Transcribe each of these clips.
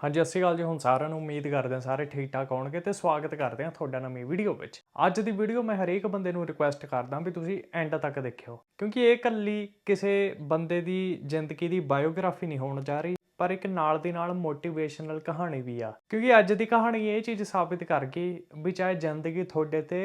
ਹਾਂਜੀ, ਸਤਿ ਸ਼੍ਰੀ ਅਕਾਲ ਜੀ। ਹੁਣ ਸਾਰਿਆਂ ਨੂੰ ਉਮੀਦ ਕਰਦੇ ਹਾਂ ਸਾਰੇ ਠੀਕ ਠਾਕ ਹੋਣਗੇ ਤੇ ਸਵਾਗਤ ਕਰਦੇ ਹਾਂ ਤੁਹਾਡਾ ਨਵੀਂ ਵੀਡੀਓ ਵਿੱਚ। ਅੱਜ ਦੀ ਵੀਡੀਓ ਮੈਂ ਹਰੇਕ ਬੰਦੇ ਨੂੰ ਰਿਕੁਐਸਟ ਕਰਦਾ ਵੀ ਤੁਸੀਂ ਐਂਡ ਤੱਕ ਦੇਖਿਓ। ਕਿਉਂਕਿ ਇਹ ਇਕੱਲੀ ਕਿਸੇ ਬੰਦੇ ਦੀ ਜ਼ਿੰਦਗੀ ਦੀ ਬਾਇਓਗ੍ਰਾਫੀ ਨਹੀਂ ਹੋਣ ਜਾ ਰਹੀ, ਪਰ ਇੱਕ ਨਾਲ ਦੀ ਨਾਲ ਮੋਟੀਵੇਸ਼ਨਲ ਕਹਾਣੀ ਵੀ ਆ। ਕਿਉਂਕਿ ਅੱਜ ਦੀ ਕਹਾਣੀ ਇਹ ਚੀਜ਼ ਸਾਬਿਤ ਕਰ ਗਈ ਵੀ ਚਾਹੇ ਜ਼ਿੰਦਗੀ ਤੁਹਾਡੇ ਤੇ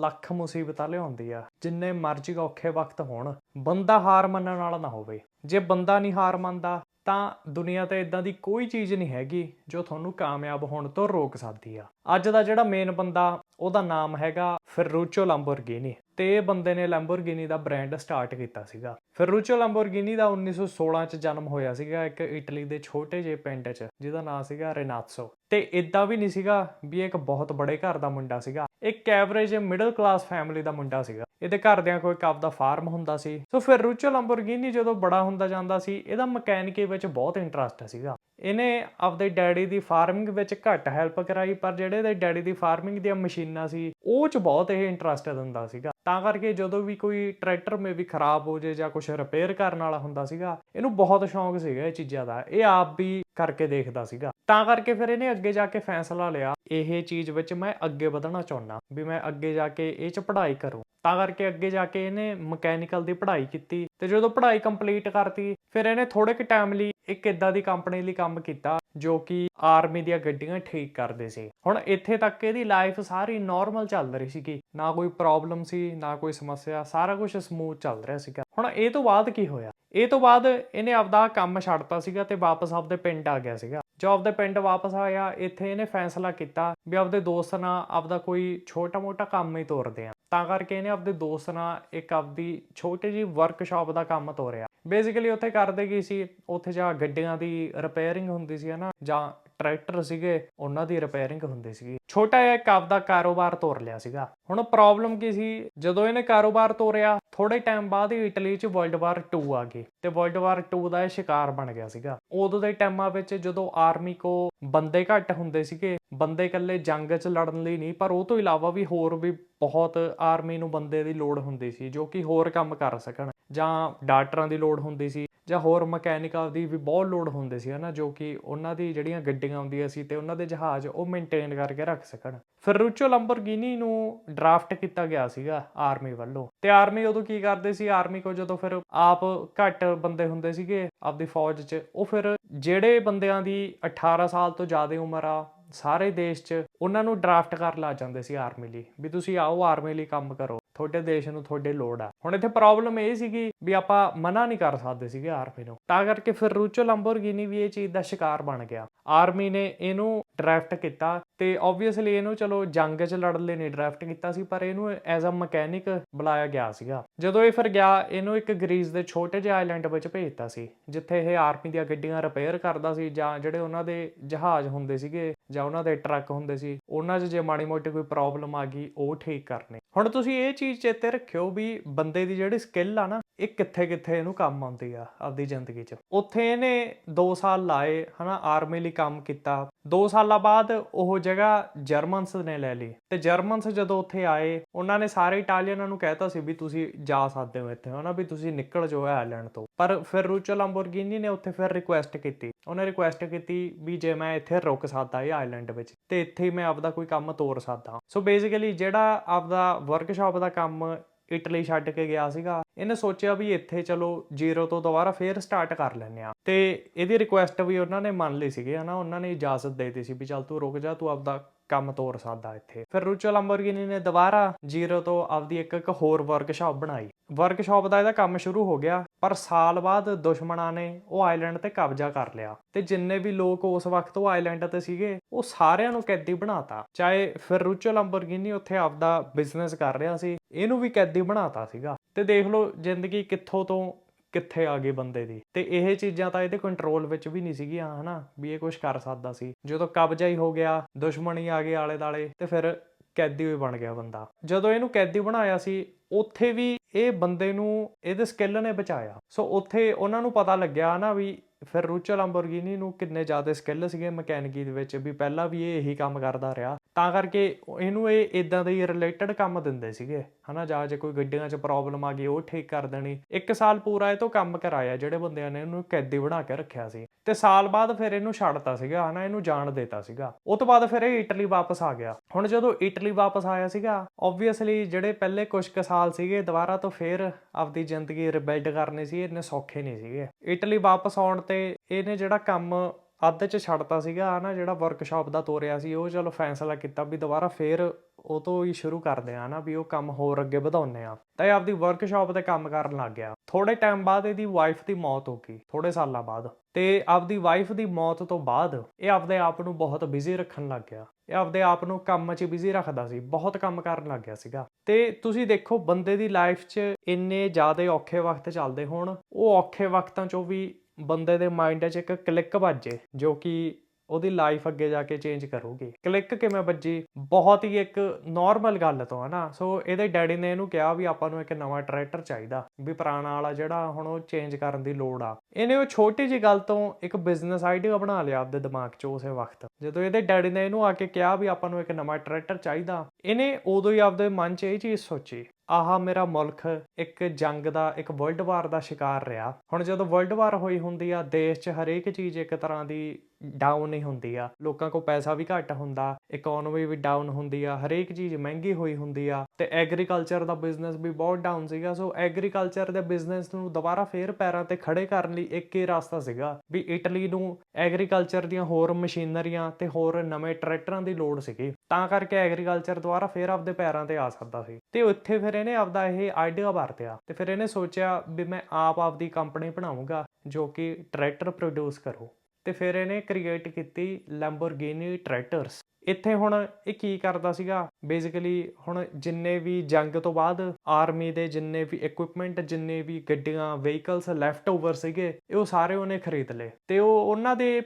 ਲੱਖ ਮੁਸੀਬਤਾਂ ਲਿਆਉਂਦੀ ਆ, ਜਿੰਨੇ ਮਰਜ਼ੀ ਔਖੇ ਵਕਤ ਹੋਣ, ਬੰਦਾ ਹਾਰ ਮੰਨਣ ਵਾਲਾ ਨਾ ਹੋਵੇ। ਜੇ ਬੰਦਾ ਨਹੀਂ ਹਾਰ ਮੰਨਦਾ ਤਾਂ ਦੁਨੀਆ ਤੇ ਇਦਾਂ ਦੀ ਕੋਈ ਚੀਜ਼ ਨਹੀਂ ਹੈਗੀ ਜੋ ਤੁਹਾਨੂੰ ਕਾਮਯਾਬ ਹੋਣ ਤੋਂ ਰੋਕ ਸਕਦੀ ਆ। ਅੱਜ ਦਾ ਜਿਹੜਾ ਮੇਨ ਬੰਦਾ, ਉਹਦਾ ਨਾਮ ਹੈਗਾ ਫੈਰੂਚੋ ਲੈਂਬੋਰਗਿਨੀ ਤੇ ਇਹ ਬੰਦੇ ਨੇ ਲੈਂਬੋਰਗਿਨੀ ਦਾ ਬ੍ਰਾਂਡ ਸਟਾਰਟ ਕੀਤਾ ਸੀਗਾ। ਫੈਰੂਚੋ ਲੈਂਬੋਰਗਿਨੀ ਦਾ 1916 ਚ ਜਨਮ ਹੋਇਆ ਸੀਗਾ ਇੱਕ ਇਟਲੀ ਦੇ ਛੋਟੇ ਜਿਹੇ ਪਿੰਡ 'ਚ, ਜਿਹਦਾ ਨਾਮ ਸੀਗਾ ਰੇਨਾਜ਼ੋ ਤੇ ਇਦਾਂ ਵੀ ਨਹੀਂ ਸੀਗਾ ਵੀ ਇਹ ਇੱਕ ਬਹੁਤ ਬੜੇ ਘਰ ਦਾ ਮੁੰਡਾ ਸੀਗਾ। ਇੱਕ ਐਵਰੇਜ ਮਿਡਲ ਕਲਾਸ ਫੈਮਿਲੀ ਦਾ ਮੁੰਡਾ ਸੀਗਾ। ਇਹਦੇ ਘਰਦਿਆਂ ਕੋਈ ਕੱਪ ਦਾ ਫਾਰਮ ਹੁੰਦਾ ਸੀ। ਸੋ ਫਿਰ ਰੂਚੋ ਲੈਂਬੋਰਗਿਨੀ ਜਦੋਂ ਬੜਾ ਹੁੰਦਾ ਜਾਂਦਾ ਸੀ, ਇਹਦਾ ਮਕੈਨਿਕੀ ਵਿੱਚ ਬਹੁਤ ਇੰਟਰਸਟ ਸੀਗਾ। ਇਹਨੇ ਆਪਦੇ ਡੈਡੀ ਦੀ ਫਾਰਮਿੰਗ ਵਿੱਚ ਘੱਟ ਹੈਲਪ ਕਰਾਈ, ਪਰ ਜਿਹੜੇ ਇਹਦੇ ਡੈਡੀ ਦੀ ਫਾਰਮਿੰਗ ਦੀਆਂ ਮਸ਼ੀਨਾਂ ਸੀ, ਉਹ ਚ ਬਹੁਤ ਇਹ ਇੰਟਰਸਟਡ ਹੁੰਦਾ ਸੀਗਾ। ਤਾਂ ਕਰਕੇ ਜਦੋਂ ਵੀ ਕੋਈ ਟਰੈਕਟਰ ਮੇ ਵੀ ਖਰਾਬ ਹੋ ਜੇ ਜਾਂ ਕੁਝ ਰਿਪੇਅਰ ਕਰਨ ਵਾਲਾ ਹੁੰਦਾ ਸੀਗਾ, ਇਹਨੂੰ ਬਹੁਤ ਸ਼ੌਂਕ ਸੀਗਾ ਇਹ ਚੀਜ਼ਾਂ ਦਾ। ਇਹ ਆਪ ਵੀ ਕਰਕੇ ਦੇਖਦਾ ਸੀਗਾ। ਤਾਂ ਕਰਕੇ ਫਿਰ ਇਹਨੇ ਅੱਗੇ ਜਾ ਕੇ ਫੈਸਲਾ ਲਿਆ, ਇਹ ਚੀਜ਼ ਵਿੱਚ ਮੈਂ ਅੱਗੇ ਵਧਣਾ ਚਾਹੁੰਦਾ, ਵੀ ਮੈਂ ਅੱਗੇ ਜਾ ਕੇ ਇਹ ਚ ਪੜ੍ਹਾਈ ਕਰੂੰ। ਤਾਂ ਕਰਕੇ ਅੱਗੇ ਜਾ ਕੇ ਇਹਨੇ ਮਕੈਨੀਕਲ ਦੀ ਪੜ੍ਹਾਈ ਕੀਤੀ ਤੇ ਜਦੋਂ ਪੜ੍ਹਾਈ ਕੰਪਲੀਟ ਕਰਤੀ, ਫਿਰ ਇਹਨੇ ਥੋੜੇ ਕਿ ਟਾਈਮ ਲਈ ਇੱਕ ਇਦਾਂ ਦੀ ਕੰਪਨੀ ਲਈ ਕੰਮ ਕੀਤਾ ਜੋ ਕਿ ਆਰਮੀ ਦੀਆਂ ਗੱਡੀਆਂ ਠੀਕ ਕਰਦੇ ਸੀ। ਹੁਣ ਇੱਥੇ ਤੱਕ ਇਹਦੀ ਲਾਈਫ ਸਾਰੀ ਨਾਰਮਲ ਚੱਲ ਰਹੀ ਸੀਗੀ। ਨਾ ਕੋਈ ਪ੍ਰੋਬਲਮ ਸੀ, ਨਾ ਕੋਈ ਸਮੱਸਿਆ, ਸਾਰਾ ਕੁਝ ਸਮੂਥ ਚੱਲ ਰਿਹਾ ਸੀਗਾ। ਹੁਣ ਇਹ ਤੋਂ ਬਾਅਦ ਕੀ ਹੋਇਆ? ਇਹ ਤੋਂ ਬਾਅਦ ਇਹਨੇ ਆਪਦਾ ਕੰਮ ਛੱਡਤਾ ਸੀਗਾ ਤੇ ਵਾਪਸ ਆਪਦੇ ਪਿੰਡ ਆ ਗਿਆ ਸੀਗਾ। ਜੋ ਆਪਦੇ ਪਿੰਡ ਵਾਪਸ ਆਇਆ, ਇੱਥੇ ਇਹਨੇ ਫੈਸਲਾ ਕੀਤਾ ਵੀ ਆਪਦੇ ਦੋਸਤ ਨਾਲ ਆਪਦਾ ਕੋਈ ਛੋਟਾ-ਮੋਟਾ ਕੰਮ ਹੀ ਤੋਰਦੇ ਆ। ਤਾਂ ਕਰਕੇ ਇਹਨੇ ਆਪਦੇ ਦੋਸਤ ਨਾਲ ਇੱਕ ਆਪਦੀ ਛੋਟੀ ਜੀ ਵਰਕਸ਼ਾਪ ਦਾ ਕੰਮ ਤੋਰਿਆ। ਬੇਸਿਕਲੀ ਉੱਥੇ ਕਰਦੇ ਕੀ ਸੀ? ਉੱਥੇ ਜਾਂ ਗੱਡੀਆਂ ਦੀ ਰਿਪੇਅਰਿੰਗ ਹੁੰਦੀ ਸੀ ਹਨਾ ਜਾਂ ਟਰੈਕਟਰ ਸੀਗੇ, ਉਹਨਾਂ ਦੀ ਰਿਪੇਅਰਿੰਗ ਹੁੰਦੀ ਸੀ ਛੋਟਾ ਜਿਹਾ ਇੱਕ ਆਪਦਾ ਕਾਰੋਬਾਰ ਤੋਰ ਲਿਆ ਸੀਗਾ। ਹੁਣ ਪ੍ਰੋਬਲਮ ਕੀ ਸੀ? ਜਦੋਂ ਇਹਨੇ ਕਾਰੋਬਾਰ ਤੋਰਿਆ ਥੋੜੇ ਟਾਈਮ ਬਾਅਦ ਹੀ ਇਟਲੀ 'ਚ ਵਰਲਡ ਵਾਰ 2 ਆ ਗਈ ਤੇ ਵਰਲਡ ਵਾਰ 2 ਦਾ ਇਹ ਸ਼ਿਕਾਰ ਬਣ ਗਿਆ ਸੀਗਾ। ਉਦੋਂ ਦੇ ਟਾਈਮਾਂ ਵਿੱਚ ਜਦੋਂ ਆਰਮੀ ਕੋ ਬੰਦੇ ਘੱਟ ਹੁੰਦੇ ਸੀਗੇ, ਬੰਦੇ ਇਕੱਲੇ ਜੰਗ 'ਚ ਲੜਨ ਲਈ ਨਹੀਂ, ਪਰ ਉਹ ਤੋਂ ਇਲਾਵਾ ਵੀ ਹੋਰ ਵੀ ਬਹੁਤ ਆਰਮੀ ਨੂੰ ਬੰਦੇ ਦੀ ਲੋੜ ਹੁੰਦੀ ਸੀ, ਜੋ ਕਿ ਹੋਰ ਕੰਮ ਕਰ ਸਕਣ ਜਾਂ ਡਾਕਟਰਾਂ ਦੀ ਲੋੜ ਹੁੰਦੀ ਸੀ। ਜਾਂ ਹੋਰ ਮਕੈਨਿਕਾਂ ਦੀ ਵੀ ਬਹੁਤ ਲੋੜ ਹੁੰਦੀ ਸੀ ਹਨਾ, ਜੋ ਕਿ ਉਹਨਾਂ ਦੀ ਜਿਹੜੀਆਂ ਗੱਡੀਆਂ ਹੁੰਦੀਆਂ ਸੀ ਤੇ ਉਹਨਾਂ ਦੇ ਜਹਾਜ਼ ਉਹ ਮੇਨਟੇਨ ਕਰਕੇ ਰੱਖ ਸਕਣ। ਫੈਰੂਚੋ ਲੈਂਬੋਰਗਿਨੀ ਨੂੰ ਡਰਾਫਟ ਕੀਤਾ ਗਿਆ ਸੀਗਾ ਆਰਮੀ ਵੱਲੋਂ। ਤੇ ਆਰਮੀ ਉਦੋਂ ਕੀ ਕਰਦੇ ਸੀ? ਆਰਮੀ ਕੋ ਜਦੋਂ ਫਿਰ ਆਪ ਘੱਟ ਬੰਦੇ ਹੁੰਦੇ ਸੀਗੇ ਆਪਦੀ ਫੌਜ 'ਚ, ਉਹ ਫਿਰ ਜਿਹੜੇ ਬੰਦਿਆਂ ਦੀ 18 ਸਾਲ ਤੋਂ ਜ਼ਿਆਦਾ ਉਮਰ ਆ, ਸਾਰੇ ਦੇਸ਼ 'ਚ ਉਹਨਾਂ ਨੂੰ ਡਰਾਫਟ ਕਰ ਲਾ ਜਾਂਦੇ ਸੀ ਆਰਮੀ ਲਈ, ਵੀ ਤੁਸੀਂ ਆਓ ਆਰਮੀ ਲਈ ਕੰਮ ਕਰੋ। ਤੁਹਾਡੇ ਦੇਸ਼ ਨੂੰ ਤੁਹਾਡੇ ਲੋੜ ਆ। ਹੁਣ ਇੱਥੇ ਪ੍ਰੋਬਲਮ ਇਹ ਸੀਗੀ ਵੀ ਆਪਾਂ ਮਨਾ ਨਹੀਂ ਕਰ ਸਕਦੇ ਸੀਗੇ ਆਰਮੀ ਨੂੰ। ਤਾਂ ਕਰਕੇ ਫਿਰ ਰੂਚੋ ਲੈਂਬੋਰਗਿਨੀ ਵੀ ਇਹ ਚੀਜ਼ ਦਾ ਸ਼ਿਕਾਰ ਬਣ ਗਿਆ। ਆਰਮੀ ਨੇ ਇਹਨੂੰ ਡਰਾਫਟ ਕੀਤਾ ਤੇ ਆਬਵੀਅਸਲੀ ਇਹਨੂੰ ਚਲੋ ਜੰਗ 'ਚ ਲੜਨ ਲਈ ਨਹੀਂ ਡਰਾਫਟ ਕੀਤਾ ਸੀ, ਪਰ ਇਹਨੂੰ ਐਜ਼ ਅ ਮਕੈਨਿਕ ਬੁਲਾਇਆ ਗਿਆ ਸੀਗਾ। ਜਦੋਂ ਇਹ ਫਿਰ ਗਿਆ, ਇਹਨੂੰ ਇੱਕ ਗ੍ਰੀਸ ਦੇ ਛੋਟੇ ਜਿਹੇ ਆਈਲੈਂਡ ਵਿੱਚ ਭੇਜਤਾ ਸੀ, ਜਿੱਥੇ ਇਹ ਆਰਮੀ ਦੀਆਂ ਗੱਡੀਆਂ ਰਿਪੇਅਰ ਕਰਦਾ ਸੀ ਜਾਂ ਜਿਹੜੇ ਉਹਨਾਂ ਦੇ ਜਹਾਜ਼ ਹੁੰਦੇ ਸੀਗੇ ਜਾਂ ਉਹਨਾਂ ਦੇ ਟਰੱਕ ਹੁੰਦੇ ਸੀ, ਉਹਨਾਂ 'ਚ ਜੇ ਮਾੜੀ ਮੋਟੀ ਕੋਈ ਪ੍ਰੋਬਲਮ ਆ ਗਈ, ਉਹ ਠੀਕ ਕਰਨੇ। ਹੁਣ ਤੁਸੀਂ ਇਹ ਚੀਜ਼ ਚੇਤੇ ਰੱਖਿਓ ਵੀ ਬੰਦੇ ਦੀ ਜਿਹੜੀ ਸਕਿੱਲ ਆ ਨਾ ਇਹ ਕਿੱਥੇ ਕਿੱਥੇ ਇਹਨੂੰ ਕੰਮ ਆਉਂਦੀ ਆ ਆਪਦੀ ਜ਼ਿੰਦਗੀ 'ਚ। ਉੱਥੇ ਇਹਨੇ 2 ਸਾਲ ਲਾਏ, ਹਨਾ ਆਰਮੀ ਲਈ ਕੰਮ ਕੀਤਾ। 2 ਸਾਲਾਂ ਬਾਅਦ ਉਹ ਜਗ੍ਹਾ ਜਰਮਨਸ ਨੇ ਲੈ ਲਈ। ਤੇ ਜਰਮਨਸ ਜਦੋਂ ਉੱਥੇ ਆਏ, ਉਹਨਾਂ ਨੇ ਸਾਰੇ ਇਟਾਲੀਅਨਾਂ ਨੂੰ ਕਹਿਤਾ ਸੀ ਵੀ ਤੁਸੀਂ ਜਾ ਸਕਦੇ ਹੋ ਇੱਥੇ, ਹਨਾ, ਵੀ ਤੁਸੀਂ ਨਿਕਲ ਜਾਓ ਆਇਰਲੈਂਡ ਤੋਂ। ਪਰ ਫਿਰ ਰੂਚੋ ਲੈਂਬੋਰਗਿਨੀ ਨੇ ਉੱਥੇ ਫਿਰ ਰਿਕੁਐਸਟ ਕੀਤੀ। ਉਹਨੇ ਰਿਕੁਐਸਟ ਕੀਤੀ ਵੀ ਜੇ ਮੈਂ ਇੱਥੇ ਰੁਕ ਸਕਦਾ ਇਹ ਆਇਲੈਂਡ ਵਿੱਚ, ਤੇ ਇੱਥੇ ਹੀ ਮੈਂ ਆਪਦਾ ਕੋਈ ਕੰਮ ਤੋਰ ਸਕਦਾ। ਸੋ ਬੇਸਿਕਲੀ ਜਿਹੜਾ ਆਪਦਾ ਵਰਕਸ਼ਾਪ ਦਾ ਕੰਮ ਇਟਲੀ ਛੱਡ ਕੇ ਗਿਆ ਸੀਗਾ। ਇਹਨੇ ਸੋਚਿਆ ਵੀ ਇੱਥੇ ਚਲੋ ਜ਼ੀਰੋ ਤੋਂ ਦੁਬਾਰਾ ਫੇਰ ਸਟਾਰਟ ਕਰ ਲੈਨੇ ਆ ਤੇ ਇਹਦੀ ਰਿਕੁਐਸਟ ਵੀ ਉਹਨਾਂ ਨੇ ਮੰਨ ਲਈ ਸੀਗੇ, ਹਨਾ? ਉਹਨਾਂ ਨੇ ਇਜਾਜ਼ਤ ਦੇ ਦਿੱਤੀ ਸੀ ਵੀ ਚੱਲ ਤੂੰ ਰੁਕ ਜਾ, ਤੂੰ ਆਪਦਾ ਕੰਮ ਤੋਰ ਸਕਦਾ ਇੱਥੇ। ਫਿਰ ਰੂਚੋ ਲੈਂਬੋਰਗਿਨੀ ਨੇ ਦੁਬਾਰਾ ਜ਼ੀਰੋ ਤੋਂ ਆਪਦੀ ਇੱਕ ਇੱਕ ਹੋਰ ਵਰਕਸ਼ਾਪ ਬਣਾਈ। ਵਰਕਸ਼ਾਪ ਦਾ ਇਹਦਾ ਕੰਮ ਸ਼ੁਰੂ ਹੋ ਗਿਆ, ਪਰ ਸਾਲ ਬਾਅਦ ਦੁਸ਼ਮਣਾਂ ਨੇ ਉਹ ਆਈਲੈਂਡ ਤੇ ਕਬਜ਼ਾ ਕਰ ਲਿਆ। ਤੇ ਜਿੰਨੇ ਵੀ ਲੋਕ ਉਸ ਵਕਤ ਉਹ ਆਈਲੈਂਡ ਤੇ ਸੀਗੇ, ਉਹ ਸਾਰਿਆਂ ਨੂੰ ਕੈਦੀ ਬਣਾਤਾ। ਚਾਹੇ ਫਿਰ ਰੂਚੋ ਲੈਂਬੋਰਗਿਨੀ ਉੱਥੇ ਆਪਦਾ ਬਿਜ਼ਨਸ ਕਰ ਰਿਹਾ ਸੀ, ਇਹਨੂੰ ਵੀ ਕੈਦੀ ਬਣਾਤਾ ਸੀਗਾ। ਤੇ ਦੇਖ ਲਓ ਜ਼ਿੰਦਗੀ ਕਿੱਥੋਂ ਤੋਂ ਕਿੱਥੇ ਆ ਗਈ ਬੰਦੇ ਦੀ। ਤੇ ਇਹ ਚੀਜ਼ਾਂ ਤਾਂ ਇਹਦੇ ਕੰਟਰੋਲ ਵਿੱਚ ਵੀ ਨਹੀਂ ਸੀਗੀਆਂ, ਹਨਾ? ਵੀ ਇਹ ਕੁਝ ਕਰ ਸਕਦਾ ਸੀ। ਜਦੋਂ ਕਬਜ਼ਾ ਹੀ ਹੋ ਗਿਆ, ਦੁਸ਼ਮਣੀ ਆ ਗਏ ਆਲੇ ਦਾਲੇ ਤੇ ਫਿਰ ਕੈਦੀ ਵੀ ਬਣ ਗਿਆ ਬੰਦਾ। ਜਦੋਂ ਇਹਨੂੰ ਕੈਦੀ ਬਣਾਇਆ ਸੀ, ਉੱਥੇ ਵੀ ਇਹ ਬੰਦੇ ਨੂੰ, ਇਹਦੇ ਸਕਿੱਲ ਨੇ ਬਚਾਇਆ। ਸੋ ਉੱਥੇ ਉਹਨਾਂ ਨੂੰ ਪਤਾ ਲੱਗਿਆ ਨਾ ਵੀ ਫਿਰ ਰੂਚੋ ਲੈਂਬੋਰਗਿਨੀ ਨੂੰ ਕਿੰਨੇ ਜ਼ਿਆਦਾ ਸਕਿੱਲ ਸੀਗੇ ਮਕੈਨਿਕੀ ਦੇ ਵਿੱਚ ਵੀ ਪਹਿਲਾਂ ਵੀ ਇਹ ਇਹੀ ਕੰਮ ਕਰਦਾ ਰਿਹਾ। ਤਾਂ ਕਰਕੇ ਇਹਨੂੰ ਇਹ ਇਦਾਂ ਦੇ ਰਿਲੇਟਡ ਕੰਮ ਦਿੰਦੇ ਸੀਗੇ। ਹਨਾ, ਜਾਂ ਜੇ ਕੋਈ ਗੱਡੀਆਂ 'ਚ ਪ੍ਰੋਬਲਮ ਆ ਗਈ, ਉਹ ਠੀਕ ਕਰ ਦੇਣੀ। ਇੱਕ ਸਾਲ ਪੂਰਾ ਇਹ ਤੋਂ ਕੰਮ ਕਰਾਇਆ, ਜਿਹੜੇ ਬੰਦਿਆਂ ਨੇ ਇਹਨੂੰ ਕੈਦੀ ਬਣਾ ਕੇ ਰੱਖਿਆ ਸੀ। ਤੇ ਸਾਲ ਬਾਅਦ ਫਿਰ ਇਹਨੂੰ ਛੱਡਤਾ ਸੀਗਾ, ਹਨਾ, ਇਹਨੂੰ ਜਾਣ ਦੇਤਾ ਸੀਗਾ। ਉਹ ਤੋਂ ਬਾਅਦ ਫਿਰ ਇਹ ਇਟਲੀ ਵਾਪਸ ਆ ਗਿਆ। ਹੁਣ ਜਦੋਂ ਇਟਲੀ ਵਾਪਸ ਆਇਆ ਸੀਗਾ ਆਬਵੀਅਸਲੀ ਜਿਹੜੇ ਪਹਿਲੇ ਕੁਝ ਕੁ ਸਾਲ ਸੀਗੇ, ਦੁਬਾਰਾ ਤੋਂ ਫਿਰ ਆਪਦੀ ਜ਼ਿੰਦਗੀ ਰਿਬਿਲਡ ਕਰਨੀ ਸੀ ਇਹਨੇ ਸੌਖੇ ਨਹੀਂ ਸੀਗੇ। ਇਟਲੀ ਵਾਪਸ ਆਉਣ ਤੇ ਇਹਨੇ ਜਿਹੜਾ ਕੰਮ ਅੱਧ ਚ ਛੱਡਤਾ ਸੀਗਾ ਹਨਾ ਜਿਹੜਾ ਵਰਕਸ਼ਾਪ ਦਾ ਤੋਰਿਆ ਸੀ, ਉਹ ਚਲੋ ਫੈਸਲਾ ਕੀਤਾ ਵੀ ਦੁਬਾਰਾ ਫੇਰ ਉਹ ਤੋਂ ਹੀ ਸ਼ੁਰੂ ਕਰਦੇ ਆ ਨਾ ਵੀ ਉਹ ਕੰਮ ਹੋਰ ਅੱਗੇ ਵਧਾਉਨੇ ਆ। ਤਾਂ ਇਹ ਆਪਦੀ ਵਰਕਸ਼ਾਪ ਤੇ ਕੰਮ ਕਰਨ ਲੱਗ ਗਿਆ। ਥੋੜੇ ਟਾਈਮ ਬਾਅਦ ਇਹਦੀ ਵਾਈਫ ਦੀ ਮੌਤ ਹੋ ਗਈ ਥੋੜੇ ਸਾਲਾਂ ਬਾਅਦ। ਤੇ ਆਪਦੀ ਵਾਈਫ ਦੀ ਮੌਤ ਤੋਂ ਬਾਅਦ ਇਹ ਆਪਦੇ ਆਪ ਨੂੰ ਬਹੁਤ ਬਿਜ਼ੀ ਰੱਖਣ ਲੱਗ ਗਿਆ। ਇਹ ਆਪਦੇ ਆਪ ਨੂੰ ਕੰਮ 'ਚ ਬਿਜ਼ੀ ਰੱਖਦਾ ਸੀ, ਬਹੁਤ ਕੰਮ ਕਰਨ ਲੱਗ ਗਿਆ ਸੀਗਾ। ਤੇ ਤੁਸੀਂ ਦੇਖੋ ਬੰਦੇ ਦੀ ਲਾਈਫ 'ਚ ਇੰਨੇ ਜ਼ਿਆਦਾ ਔਖੇ ਵਕਤ ਚੱਲਦੇ ਹੋਣ, ਉਹ ਔਖੇ ਵਕਤਾਂ 'ਚੋਂ ਵੀ ਬੰਦੇ ਦੇ ਮਾਈਂਡ 'ਚ ਇੱਕ ਕਲਿੱਕ ਵੱਜੇ ਜੋ ਕਿ ਉਹਦੀ ਲਾਈਫ ਅੱਗੇ ਜਾ ਕੇ ਚੇਂਜ ਕਰੂਗੀ। ਕਲਿੱਕ ਕਿਵੇਂ ਵੱਜੀ ਬਹੁਤ ਹੀ ਇੱਕ ਨਾਰਮਲ ਗੱਲ ਤੋਂ ਹਨਾ ਸੋ ਇਹਦੇ ਡੈਡੀ ਨੇ ਇਹਨੂੰ ਕਿਹਾ ਵੀ ਆਪਾਂ ਨੂੰ ਇੱਕ ਨਵਾਂ ਟਰੈਕਟਰ ਚਾਹੀਦਾ। ਵੀ ਪੁਰਾਣਾ ਵਾਲਾ ਜਿਹੜਾ ਹੁਣ ਉਹ ਚੇਂਜ ਕਰਨ ਦੀ ਲੋੜ ਆ। ਇਹਨੇ ਉਹ ਛੋਟੀ ਜੀ ਗੱਲ ਤੋਂ ਇੱਕ ਬਿਜ਼ਨਸ ਆਈਡੀਆ ਬਣਾ ਲਿਆ ਆਪਦੇ ਦਿਮਾਗ 'ਚ ਉਸੇ ਵਕਤ। ਜਦੋਂ ਇਹਦੇ ਡੈਡੀ ਨੇ ਇਹਨੂੰ ਆ ਕੇ ਕਿਹਾ ਵੀ ਆਪਾਂ ਨੂੰ ਇੱਕ ਨਵਾਂ ਟਰੈਕਟਰ ਚਾਹੀਦਾ, ਇਹਨੇ ਉਦੋਂ ਹੀ ਆਪਦੇ ਮਨ 'ਚ ਇਹ ਚੀਜ਼ ਸੋਚੀ। ਆਹ ਮੇਰਾ ਮੁਲਕ ਇੱਕ ਜੰਗ ਦਾ, ਇੱਕ ਵਰਲਡ ਵਾਰ ਦਾ ਸ਼ਿਕਾਰ ਰਿਹਾ। ਹੁਣ ਜਦੋਂ ਵਰਲਡ ਵਾਰ ਹੋਈ ਹੁੰਦੀ ਆ, ਦੇਸ਼ 'ਚ ਹਰੇਕ ਚੀਜ਼ ਇੱਕ ਤਰ੍ਹਾਂ ਦੀ ਡਾਊਨ ਹੀ ਹੁੰਦੀ ਆ। ਲੋਕਾਂ ਕੋਲ ਪੈਸਾ ਵੀ ਘੱਟ ਹੁੰਦਾ ਇਕਨੋਮੀ ਵੀ ਡਾਊਨ ਹੁੰਦੀ ਆ, ਹਰੇਕ ਚੀਜ਼ ਮਹਿੰਗੀ ਹੋਈ ਹੁੰਦੀ ਆ ਤੇ ਐਗਰੀਕਲਚਰ ਦਾ ਬਿਜ਼ਨਸ ਵੀ ਬਹੁਤ ਡਾਊਨ ਸੀਗਾ ਸੋ ਐਗਰੀਕਲਚਰ ਦੇ ਬਿਜ਼ਨਸ ਨੂੰ ਦੁਬਾਰਾ ਫੇਰ ਪੈਰਾਂ ਤੇ ਖੜੇ ਕਰਨ ਲਈ ਇੱਕ ਹੀ ਰਸਤਾ ਸੀਗਾ ਵੀ ਇਟਲੀ ਨੂੰ ਐਗਰੀਕਲਚਰ ਦੀਆਂ ਹੋਰ ਮਸ਼ੀਨਰੀਆਂ ਤੇ ਹੋਰ ਨਵੇਂ ਟਰੈਕਟਰਾਂ ਦੀ ਲੋੜ ਸੀਗੀ। ਤਾਂ ਕਰਕੇ ਐਗਰੀਕਲਚਰ ਦੁਬਾਰਾ ਫੇਰ ਆਪਦੇ ਪੈਰਾਂ ਤੇ ਆ ਸਕਦਾ ਸੀ। ਤੇ ਉੱਥੇ ਫਿਰ ਇਹਨੇ ਆਪਦਾ ਇਹ ਆਈਡੀਆ ਵਰਤਿਆ ਤੇ ਫਿਰ ਇਹਨੇ ਸੋਚਿਆ ਵੀ ਮੈਂ ਆਪ ਆਪਦੀ ਕੰਪਨੀ ਬਣਾਉਂਗਾ ਜੋ ਕਿ ਟਰੈਕਟਰ ਪ੍ਰੋਡਿਊਸ ਕਰੋ। ਤੇ ਫਿਰ ਇਹਨੇ ਕ੍ਰੀਏਟ ਕੀਤੀ ਲੈਂਬੋਰਗਿਨੀ ਟਰੈਕਟਰਸ ਇੱਥੇ ਹੁਣ ਇਹ ਕੀ ਕਰਦਾ ਸੀਗਾ? ਬੇਸਿਕਲੀ ਹੁਣ ਜਿੰਨੇ ਵੀ ਜੰਗ ਤੋਂ ਬਾਅਦ ਆਰਮੀ ਦੇ ਜਿੰਨੇ ਵੀ ਇਕਵਿਪਮੈਂਟ ਜਿੰਨੇ ਵੀ ਗੱਡੀਆਂ ਵਹੀਕਲਸ ਲੈਫਟ ਓਵਰ ਸੀਗੇ, ਇਹ ਉਹ ਸਾਰੇ ਉਹਨੇ ਖਰੀਦ ਲਏ। ਤੇ ਉਹ ਉਹਨਾਂ ਦੇ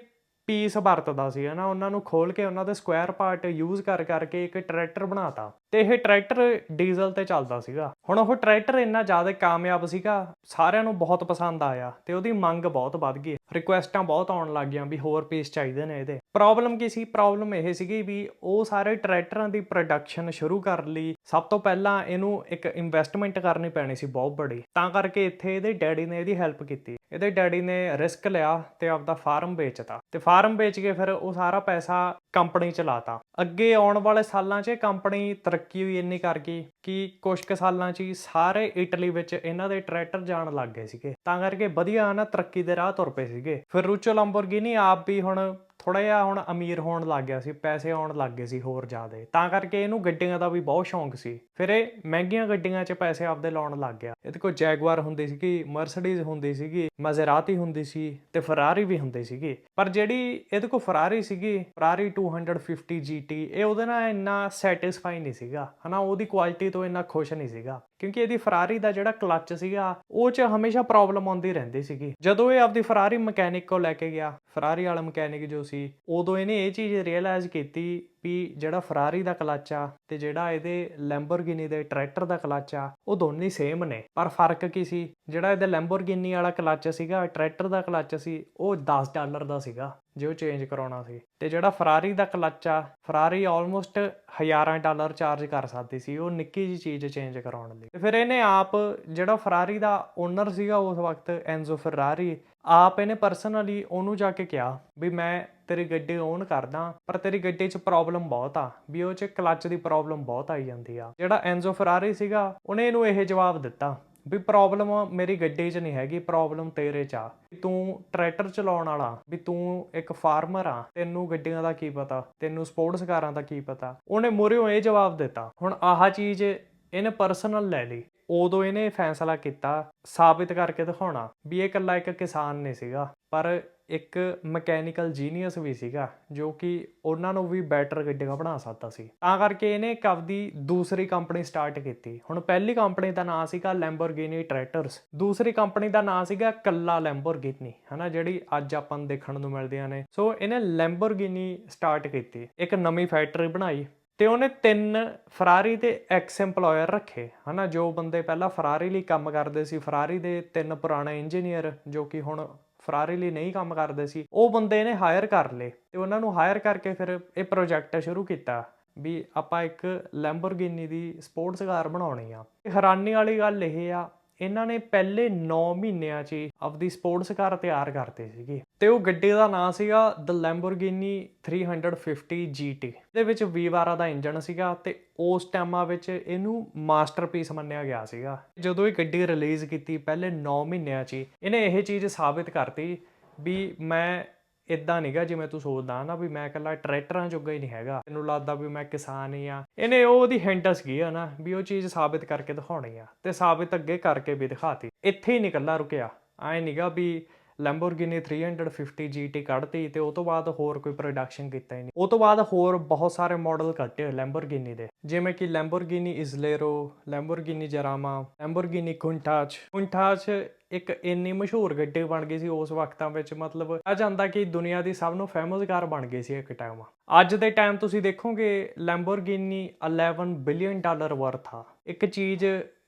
ਪੀਸ ਵਰਤਦਾ ਸੀ ਨਾ ਉਹਨਾਂ ਨੂੰ ਖੋਲ ਕੇ ਉਹਨਾਂ ਦੇ ਸਕੁਆਇਰ ਪਾਰਟ ਯੂਜ਼ ਕਰ ਕਰਕੇ ਇੱਕ ਟਰੈਕਟਰ ਬਣਾਤਾ। ਤੇ ਇਹ ਟਰੈਕਟਰ ਡੀਜ਼ਲ ਤੇ ਚੱਲਦਾ ਸੀਗਾ। ਹੁਣ ਉਹ ਟਰੈਕਟਰ ਇੰਨਾ ਜ਼ਿਆਦਾ ਕਾਮਯਾਬ ਸੀਗਾ, ਸਾਰਿਆਂ ਨੂੰ ਬਹੁਤ ਪਸੰਦ ਆਇਆ ਤੇ ਉਹਦੀ ਮੰਗ ਬਹੁਤ ਵੱਧ ਗਈ। ਰਿਕੁਐਸਟਾਂ ਬਹੁਤ ਆਉਣ ਲੱਗ ਗਈਆਂ ਵੀ ਹੋਰ ਪੀਸ ਚਾਹੀਦੇ ਨੇ ਇਹਦੇ। ਪ੍ਰੋਬਲਮ ਕੀ ਸੀ? ਪ੍ਰੋਬਲਮ ਇਹ ਸੀਗੀ ਵੀ ਉਹ ਸਾਰੇ ਟਰੈਕਟਰਾਂ ਦੀ ਪ੍ਰੋਡਕਸ਼ਨ ਸ਼ੁਰੂ ਕਰ ਲਈ। ਸਭ ਤੋਂ ਪਹਿਲਾਂ ਇਹਨੂੰ ਇੱਕ ਇਨਵੈਸਟਮੈਂਟ ਕਰਨੀ ਪੈਣੀ ਸੀ ਬਹੁਤ ਬੜੀ। ਤਾਂ ਕਰਕੇ ਇੱਥੇ ਇਹਦੇ ਡੈਡੀ ਨੇ ਇਹਦੀ ਹੈਲਪ ਕੀਤੀ। ਇਹਦੇ ਡੈਡੀ ਨੇ ਰਿਸਕ ਲਿਆ ਤੇ ਆਪਦਾ ਫਾਰਮ ਵੇਚਤਾ। ਤੇ ਫਾਰਮ ਵੇਚ ਕੇ ਫਿਰ ਉਹ ਸਾਰਾ ਪੈਸਾ ਕੰਪਨੀ ਚ ਲਾਤਾ। ਅੱਗੇ ਆਉਣ ਵਾਲੇ ਸਾਲਾਂ 'ਚ ਕੰਪਨੀ ਤਰੱਕੀ ਹੋਈ ਇੰਨੀ ਕਰ ਗਈ ਕਿ ਕੁਝ ਕੁ ਸਾਲਾਂ 'ਚ ਹੀ ਸਾਰੇ ਇਟਲੀ ਵਿੱਚ ਇਹਨਾਂ ਦੇ ਟਰੈਕਟਰ ਜਾਣ ਲੱਗ ਗਏ ਸੀਗੇ। ਤਾਂ ਕਰਕੇ ਵਧੀਆ ਨਾ ਤਰੱਕੀ ਦੇ ਰਾਹ ਤੁਰ ਪਏ ਸੀਗੇ। ਫਿਰ ਰੂਚੋ ਲੰਬੋਰਗਿਨੀ ਆਪ ਵੀ ਹੁਣ ਥੋੜਾ ਜਿਹਾ ਹੁਣ ਅਮੀਰ ਹੋਣ ਲੱਗ ਗਿਆ ਸੀ, ਪੈਸੇ ਆਉਣ ਲੱਗ ਗਏ ਸੀ ਹੋਰ ਜ਼ਿਆਦਾ। ਤਾਂ ਕਰਕੇ ਇਹਨੂੰ ਗੱਡੀਆਂ ਦਾ ਵੀ ਬਹੁਤ ਸ਼ੌਂਕ ਸੀ। ਫਿਰ ਇਹ ਮਹਿੰਗੀਆਂ ਗੱਡੀਆਂ 'ਚ ਪੈਸੇ ਆਪਦੇ ਲਾਉਣ ਲੱਗ ਗਿਆ। ਇਹਦੇ ਕੋਲ ਜੈਗਵਾਰ ਹੁੰਦੀ ਸੀਗੀ ਮਰਸੀਡੀਜ਼ ਹੁੰਦੀ ਸੀਗੀ ਮਜ਼ਰਾਤੀ ਹੁੰਦੀ ਸੀ ਤੇ ਫਰਾਰੀ ਵੀ ਹੁੰਦੀ ਸੀਗੀ। ਪਰ ਜਿਹੜੀ ਇਹਦੇ ਕੋਲ ਫਰਾਰੀ ਸੀਗੀ ਫਰਾਰੀ 250 GT ਇਹ ਉਹਦੇ ਨਾਲ ਇੰਨਾ ਸੈਟੀਸਫਾਈ ਨਹੀਂ ਸੀਗਾ। ਹਨਾ, ਉਹਦੀ ਕੁਆਲਿਟੀ ਤੋਂ ਇੰਨਾ ਖੁਸ਼ ਨਹੀਂ ਸੀਗਾ। ਕਿਉਂਕਿ ਇਹਦੀ ਫਰਾਰੀ ਦਾ ਜਿਹੜਾ ਕਲੱਚ ਸੀਗਾ, ਉਹ 'ਚ ਹਮੇਸ਼ਾ ਪ੍ਰੋਬਲਮ ਆਉਂਦੀ ਰਹਿੰਦੀ ਸੀਗੀ। ਜਦੋਂ ਇਹ ਆਪਦੀ ਫਰਾਰੀ ਮਕੈਨਿਕ ਕੋਲ ਲੈ ਕੇ ਗਿਆ, ਫਰਾਰੀ ਵਾਲਾ ਮਕੈਨਿਕ ਜੋ ਸੀ, ਉਦੋਂ ਇਹਨੇ ਇਹ ਚੀਜ਼ ਰਿਅਲਾਈਜ਼ ਕੀਤੀ ਵੀ ਜਿਹੜਾ ਫਰਾਰੀ ਦਾ ਕਲਚ ਆ ਤੇ ਜਿਹੜਾ ਇਹਦੇ ਲੈਂਬੋਰਗਿਨੀ ਦੇ ਟਰੈਕਟਰ ਦਾ ਕਲਚ ਆ, ਉਹ ਦੋਨੇ ਸੇਮ ਨੇ। ਪਰ ਫ਼ਰਕ ਕੀ ਸੀ? ਜਿਹੜਾ ਇਹਦੇ ਲੈਂਬੋਰਗਿਨੀ ਵਾਲਾ ਕਲੱਚ ਸੀਗਾ ਟਰੈਕਟਰ ਦਾ ਕਲੱਚ ਸੀ, ਉਹ 10 ਡਾਲਰ ਦਾ ਸੀਗਾ, ਜੇ ਉਹ ਚੇਂਜ ਕਰਾਉਣਾ ਸੀ। ਤੇ ਜਿਹੜਾ ਫਰਾਰੀ ਦਾ ਕਲਚ ਆ ਫਰਾਰੀ ਆਲਮੋਸਟ ਹਜ਼ਾਰਾਂ ਡਾਲਰ ਚਾਰਜ ਕਰ ਸਕਦੀ ਸੀ, ਉਹ ਨਿੱਕੀ ਜੀ ਚੀਜ਼ ਚੇਂਜ ਕਰਾਉਣ ਲਈ। ਤੇ ਫਿਰ ਇਹਨੇ ਆਪ ਜਿਹੜਾ ਫਰਾਰੀ ਦਾ ਓਨਰ ਸੀਗਾ ਉਸ ਵਕਤ ਐਂਜ਼ੋ ਫਰਾਰੀ ਆਪ ਇਹਨੇ ਪਰਸਨਲੀ ਉਹਨੂੰ ਜਾ ਕੇ ਕਿਹਾ ਵੀ ਮੈਂ ਤੇਰੀ ਗੱਡੀ ਓਨ ਕਰਦਾ, ਪਰ ਤੇਰੀ ਗੱਡੀ 'ਚ ਪ੍ਰੋਬਲਮ ਬਹੁਤ ਆ, ਵੀ ਉਹ 'ਚ ਕਲੱਚ ਦੀ ਪ੍ਰੋਬਲਮ ਬਹੁਤ ਆਈ ਜਾਂਦੀ ਆ। ਜਿਹੜਾ ਐਂਜ਼ੋ ਫਰਾਰੀ ਸੀਗਾ, ਉਹਨੇ ਇਹਨੂੰ ਇਹ ਜਵਾਬ ਦਿੱਤਾ ਵੀ ਪ੍ਰੋਬਲਮ ਮੇਰੀ ਗੱਡੀ 'ਚ ਨਹੀਂ ਹੈਗੀ ਪ੍ਰੋਬਲਮ ਤੇਰੇ 'ਚ ਆ। ਤੂੰ ਟਰੈਕਟਰ ਚਲਾਉਣ ਵਾਲਾ, ਵੀ ਤੂੰ ਇੱਕ ਫਾਰਮਰ ਆ, ਤੈਨੂੰ ਗੱਡੀਆਂ ਦਾ ਕੀ ਪਤਾ, ਤੈਨੂੰ ਸਪੋਰਟਸ ਕਾਰਾਂ ਦਾ ਕੀ ਪਤਾ। ਉਹਨੇ ਮੋਰਿਓ ਇਹ ਜਵਾਬ ਦਿੱਤਾ। ਹੁਣ ਆਹ ਚੀਜ਼ ਇਹਨੇ ਪਰਸਨਲ ਲੈ ਲਈ। ਉਦੋਂ ਇਹਨੇ ਫੈਸਲਾ ਕੀਤਾ ਸਾਬਿਤ ਕਰਕੇ ਦਿਖਾਉਣਾ ਵੀ ਇਹ ਇਕੱਲਾ ਇੱਕ ਕਿਸਾਨ ਨਹੀਂ ਸੀਗਾ, ਪਰ ਇੱਕ ਮਕੈਨੀਕਲ ਜੀਨੀਅਸ ਵੀ ਸੀਗਾ, ਜੋ ਕਿ ਉਹਨਾਂ ਨੂੰ ਵੀ ਬੈਟਰ ਗੱਡੀਆਂ ਬਣਾ ਸਕਦਾ ਸੀ। ਤਾਂ ਕਰਕੇ ਇਹਨੇ ਇੱਕ ਆਪਦੀ ਦੂਸਰੀ ਕੰਪਨੀ ਸਟਾਰਟ ਕੀਤੀ। ਹੁਣ ਪਹਿਲੀ ਕੰਪਨੀ ਦਾ ਨਾਮ ਸੀਗਾ ਲੈਂਬੋਰਗਿਨੀ ਟਰੈਕਟਰਸ ਦੂਸਰੀ ਕੰਪਨੀ ਦਾ ਨਾਮ ਸੀਗਾ ਕੱਲਾ ਲੈਂਬੋਰਗਿਨੀ ਹਨਾ, ਜਿਹੜੀ ਅੱਜ ਆਪਾਂ ਨੂੰ ਦੇਖਣ ਨੂੰ ਮਿਲਦੀਆਂ ਨੇ। ਸੋ ਇਹਨੇ ਲੈਂਬੋਰਗਿਨੀ ਸਟਾਰਟ ਕੀਤੀ। ਇੱਕ ਨਵੀਂ ਫੈਕਟਰੀ ਬਣਾਈ। ਤੇ ਉਹਨੇ ਤਿੰਨ ਫਰਾਰੀ ਦੇ ਐਕਸ EMPLOYER ਰੱਖੇ। ਹਨਾ, ਜੋ ਬੰਦੇ ਪਹਿਲਾਂ ਫਰਾਰੀ ਲਈ ਕੰਮ ਕਰਦੇ ਸੀ ਫਰਾਰੀ ਦੇ ਤਿੰਨ ਪੁਰਾਣੇ ਇੰਜੀਨੀਅਰ ਜੋ ਕਿ ਹੁਣ ਫਰਾਰੀ ਲਈ ਨਹੀਂ ਕੰਮ ਕਰਦੇ ਸੀ, ਉਹ ਬੰਦੇ ਨੇ ਹਾਇਰ ਕਰ ਲਏ ਤੇ ਉਹਨਾਂ ਨੂੰ ਹਾਇਰ ਕਰਕੇ ਫਿਰ ਇਹ ਪ੍ਰੋਜੈਕਟ ਸ਼ੁਰੂ ਕੀਤਾ ਵੀ ਆਪਾਂ ਇੱਕ ਲੈਂਬੋਰਗਿਨੀ ਦੀ ਸਪੋਰਟਸ ਕਾਰ ਬਣਾਉਣੀ ਆ। ਹੈਰਾਨੀ ਵਾਲੀ ਗੱਲ ਇਹ ਆ ਇਹਨਾਂ ਨੇ ਪਹਿਲੇ 9 ਮਹੀਨਿਆਂ 'ਚ ਹੀ ਆਪਦੀ ਸਪੋਰਟਸ ਕਾਰ ਤਿਆਰ ਕਰਤੇ ਸੀਗੇ। ਤੇ ਉਹ ਗੱਡੀ ਦਾ ਨਾਮ ਸੀਗਾ ਦ ਲੈਂਬੋਰਗਿਨੀ 350 GT ਦੇ ਵਿੱਚ ਵੀਵਾਰਾ ਦਾ ਇੰਜਨ ਸੀਗਾ ਤੇ ਉਸ ਟਾਈਮਾਂ ਵਿੱਚ ਇਹਨੂੰ ਮਾਸਟਰਪੀਸ ਮੰਨਿਆ ਗਿਆ ਸੀਗਾ। ਜਦੋਂ ਇਹ ਗੱਡੀ ਰਿਲੀਜ਼ ਕੀਤੀ ਪਹਿਲੇ 9 ਮਹੀਨਿਆਂ 'ਚ ਹੀ, ਇਹਨੇ ਇਹ ਚੀਜ਼ ਸਾਬਿਤ ਕਰਤੀ ਵੀ ਮੈਂ ਇਦਾਂ ਨਹੀਂਗਾ ਜਿਵੇਂ ਤੂੰ ਸੋਚਦਾ ਨਾ ਵੀ ਮੈਂ ਇਕੱਲਾ ਟਰੈਕਟਰਾਂ ਜੋਗਾ ਹੀ ਨਹੀਂ ਹੈਗਾ। ਤੈਨੂੰ ਲੱਗਦਾ ਵੀ ਮੈਂ ਕਿਸਾਨ ਹੀ ਆ। ਇਹਨੇ ਉਹਦੀ ਹਿੰਟਸ ਸੀਗੀ ਆ ਨਾ, ਵੀ ਉਹ ਚੀਜ਼ ਸਾਬਿਤ ਕਰਕੇ ਦਿਖਾਉਣੀ ਆ ਤੇ ਸਾਬਿਤ ਅੱਗੇ ਕਰਕੇ ਵੀ ਦਿਖਾਤੀ। ਇੱਥੇ ਹੀ ਨਹੀਂ ਇਕੱਲਾ ਰੁਕਿਆ। ਐ ਨਹੀਂਗਾ ਵੀ ਲੈਂਬੋਰਗਿਨੀ 350 GT ਕੱਢਤੀ ਤੇ ਉਹ ਤੋਂ ਬਾਅਦ ਹੋਰ ਕੋਈ ਪ੍ਰੋਡਕਸ਼ਨ ਕੀਤਾ ਹੀ ਨਹੀਂ। ਉਹ ਤੋਂ ਬਾਅਦ ਹੋਰ ਬਹੁਤ ਸਾਰੇ ਮਾਡਲ ਕੱਢੇ ਲੈਂਬੋਰਗਿਨੀ ਦੇ। ਜਿਵੇਂ ਕਿ ਲੈਂਬੋਰਗਿਨੀ ਇਜ਼ਲੇਰੋ ਲੈਂਬੋਰਗਿਨੀ ਜਰਾਮਾ ਲੈਂਬੋਰਗਿਨੀ ਕੁੰਟਾਚ ਕੁੰਟਾਚ ਇੱਕ ਇੰਨੀ ਮਸ਼ਹੂਰ ਗੱਡੀ ਬਣ ਗਈ ਸੀ ਉਸ ਵਕਤਾਂ ਵਿੱਚ, ਮਤਲਬ ਆ ਜਾਂਦਾ ਕਿ ਦੁਨੀਆ ਦੀ ਸਭ ਨੂੰ ਫੇਮਸ ਕਾਰ ਬਣ ਗਈ ਸੀ ਇੱਕ ਟਾਈਮ ਅੱਜ ਦੇ ਟਾਈਮ ਤੁਸੀਂ ਦੇਖੋਗੇ ਲੈਂਬੋਰਗਿਨੀ 11 ਬਿਲੀਅਨ ਡਾਲਰ ਵਰਥ ਆ। ਇੱਕ ਚੀਜ਼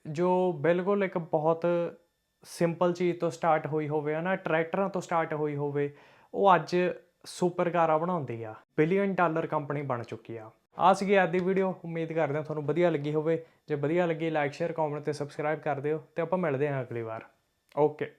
ਜੋ ਬਿਲਕੁਲ ਇੱਕ ਬਹੁਤ ਸਿੰਪਲ ਚੀਜ਼ ਤੋਂ ਸਟਾਰਟ ਹੋਈ ਹੋਵੇ, ਹਨਾ, ਟਰੈਕਟਰਾਂ ਤੋਂ ਸਟਾਰਟ ਹੋਈ ਹੋਵੇ, ਉਹ ਅੱਜ ਸੁਪਰ ਕਾਰਾਂ ਬਣਾਉਂਦੀ ਆ। ਬਿਲੀਅਨ ਡਾਲਰ ਕੰਪਨੀ ਬਣ ਚੁੱਕੀ ਆ। ਆ ਸੀਗੀ ਅੱਜ ਦੀ ਵੀਡੀਓ ਉਮੀਦ ਕਰਦੇ ਹਾਂ ਤੁਹਾਨੂੰ ਵਧੀਆ ਲੱਗੀ ਹੋਵੇ। ਜੇ ਵਧੀਆ ਲੱਗੀ ਲਾਈਕ ਸ਼ੇਅਰ ਕਮੈਂਟ ਤੇ ਸਬਸਕ੍ਰਾਈਬ ਕਰ ਦਿਓ ਤੇ ਆਪਾਂ ਮਿਲਦੇ ਹਾਂ ਅਗਲੀ ਵਾਰ। ਓਕੇ